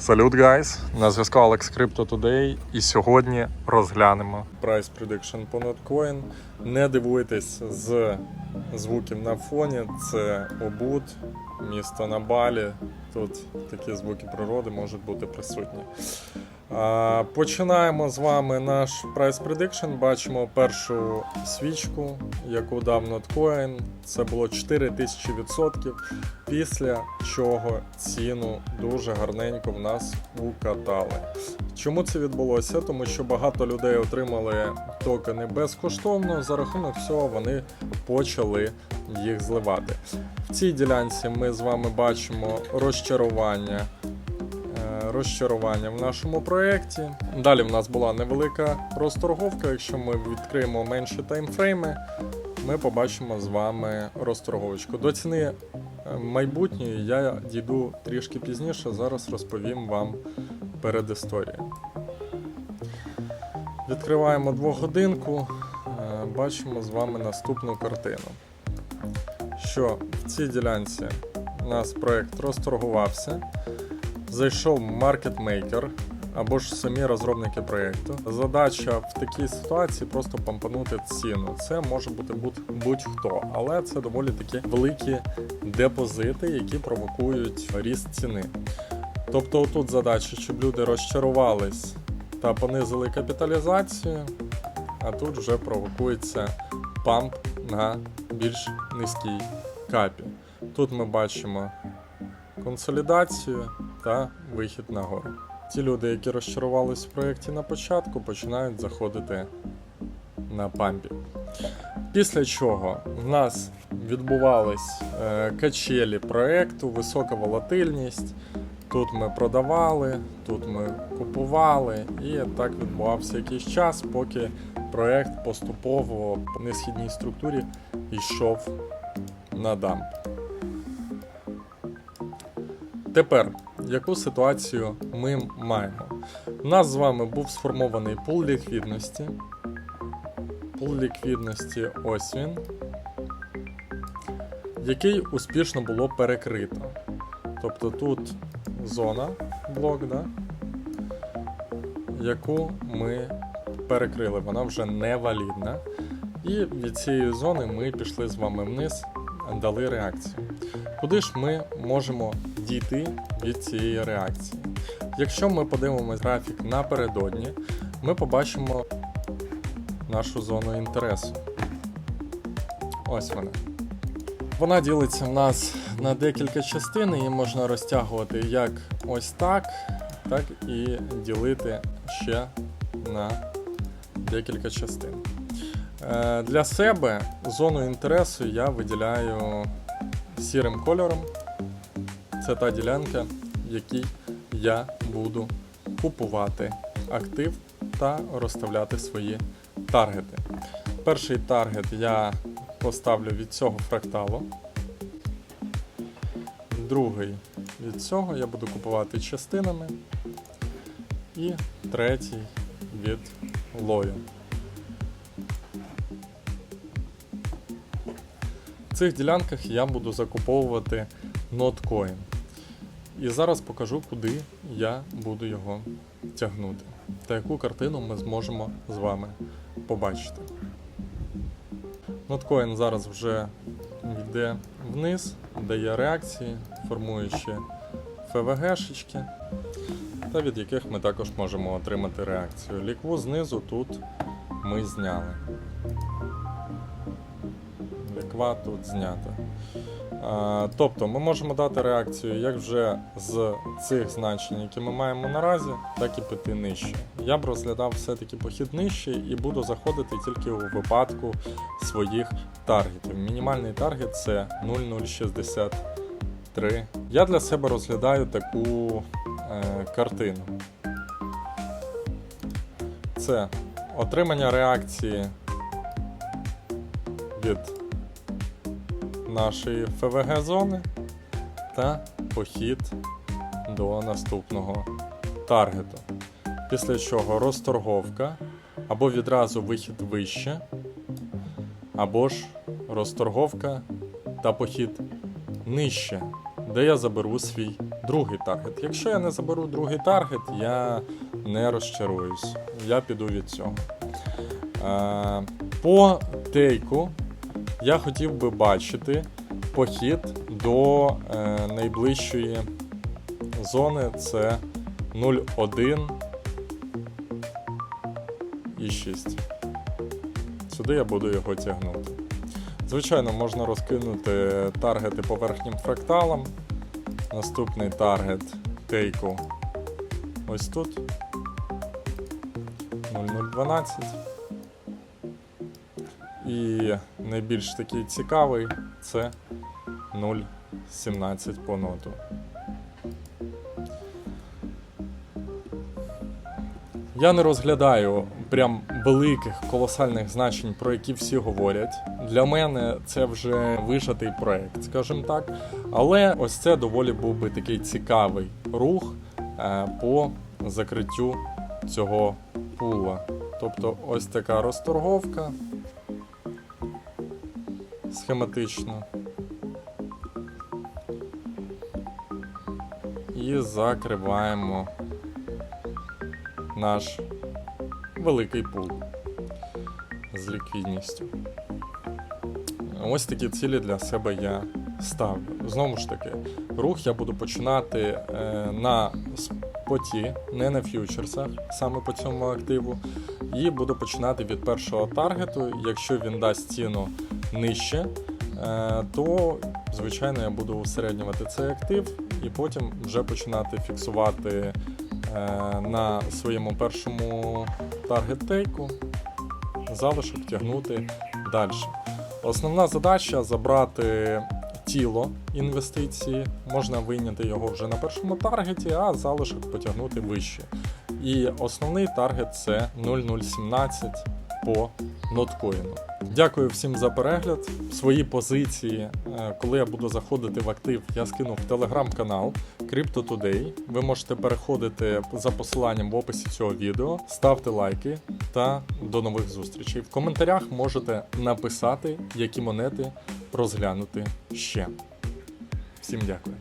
Салют, гайс! На зв'язку Alex Crypto Today і сьогодні розглянемо Price Prediction по Notcoin. Не дивуйтесь з звуків на фоні. Це Обуд, місто на Балі. Тут такі звуки природи можуть бути присутні. Починаємо з вами наш Price Prediction. Бачимо першу свічку, яку дав Notcoin. Це було 4000%, після чого ціну дуже гарненько в нас укатали. Чому це відбулося? Тому що багато людей отримали токени безкоштовно, за рахунок всього вони почали їх зливати. В цій ділянці ми з вами бачимо розчарування е, розчарування в нашому проєкті. Далі в нас була невелика розторговка. Якщо ми відкриємо менші таймфрейми, ми побачимо з вами розторговочку. До ціни е, майбутньої я дійду трішки пізніше. Зараз розповім вам перед історією. Відкриваємо двогодинку, е, бачимо з вами наступну картину. Що в цій ділянці у нас проєкт розторгувався зайшов маркетмейкер або ж самі розробники проєкту. Задача в такій ситуації просто помпанути ціну. Це може бути будь-хто, але це доволі такі великі депозити, які провокують ріст ціни. Тобто, тут задача, щоб люди розчарувались та понизили капіталізацію, а тут вже провокується памп на більш низькій капі. Тут ми бачимо консолідацію та вихід нагору. Ті люди, які розчарувались в проєкті на початку, починають заходити на пампі. Після чого в нас відбувались е, качелі проєкту, висока волатильність. Тут ми продавали, тут ми купували, і так відбувався якийсь час, поки проєкт поступово по несхідній структурі йшов на дамп. Тепер, яку ситуацію ми маємо? У нас з вами був сформований пул ліквідності. Пул ліквідності ось він, який успішно було перекрито. Тобто тут зона, блок, да? яку ми перекрили, вона вже не валідна. І від цієї зони ми пішли з вами вниз, дали реакцію. Куди ж ми можемо дійти від цієї реакції? Якщо ми подивимось графік напередодні, ми побачимо нашу зону інтересу. Ось вона. Вона ділиться в нас на декілька частин, її можна розтягувати як ось так, так і ділити ще на декілька частин. Е, Для себе зону інтересу я виділяю сірим кольором. Це та ділянка, в якій я буду купувати актив та розставляти свої таргети. Перший таргет я поставлю від цього фракталу. Другий від цього я буду купувати частинами. І третій від лою. Цих ділянках я буду закуповувати ноткоін. І зараз покажу, куди я буду його тягнути та яку картину ми зможемо з вами побачити. Ноткоін зараз вже йде вниз, дає реакції, формуючи ФВГшечки, та від яких ми також можемо отримати реакцію. Лікву знизу тут ми зняли. Ліква тут знята. А, Тобто ми можемо дати реакцію як вже з цих значень, які ми маємо наразі, так і піти нижче. Я б розглядав все-таки похід нижче і буду заходити тільки у випадку своїх таргетів. Мінімальний таргет це 0,063. Я для себе розглядаю таку е, картину. Це отримання реакції від нашої ФВГ зони та похід до наступного таргету. Після чого розторговка, або відразу вихід вище, або ж розторговка та похід нижче, де я заберу свій другий таргет. Якщо я не заберу другий таргет, я не розчаруюсь. Я піду від цього. Е, по тейку я хотів би бачити похід до е, найближчої зони це 0,1 і 6. Сюди я буду його тягнути. Звичайно, можна розкинути таргети по верхнім фракталам. Наступний таргет тейку ось тут. 0012. І найбільш такий цікавий це 0,17 по ноту. Я не розглядаю прям великих колосальних значень, про які всі говорять. Для мене це вже вижатий проект, скажімо так. Але ось це доволі був би такий цікавий рух е, по закриттю цього пула. Тобто ось така розторговка схематично. І закриваємо наш великий пул з ліквідністю. Ось такі цілі для себе я ставлю. Знову ж таки, рух я буду починати е, на споті, не на ф'ючерсах, саме по цьому активу. І буду починати від першого таргету. Якщо він дасть ціну нижче, е, то звичайно я буду усереднювати цей актив і потім вже починати фіксувати е, на своєму першому таргет-тейку, залишок тягнути далі. Основна задача забрати тіло інвестиції, можна вийняти його вже на першому таргеті, а залишок потягнути вище. І основний таргет це 0017 по ноткоїну. Дякую всім за перегляд. Свої позиції, е, коли я буду заходити в актив, я скину в телеграм-канал Crypto Today. Ви можете переходити за посиланням в описі цього відео, ставте лайки та до нових зустрічей. В коментарях можете написати, які монети розглянути ще. Всім дякую.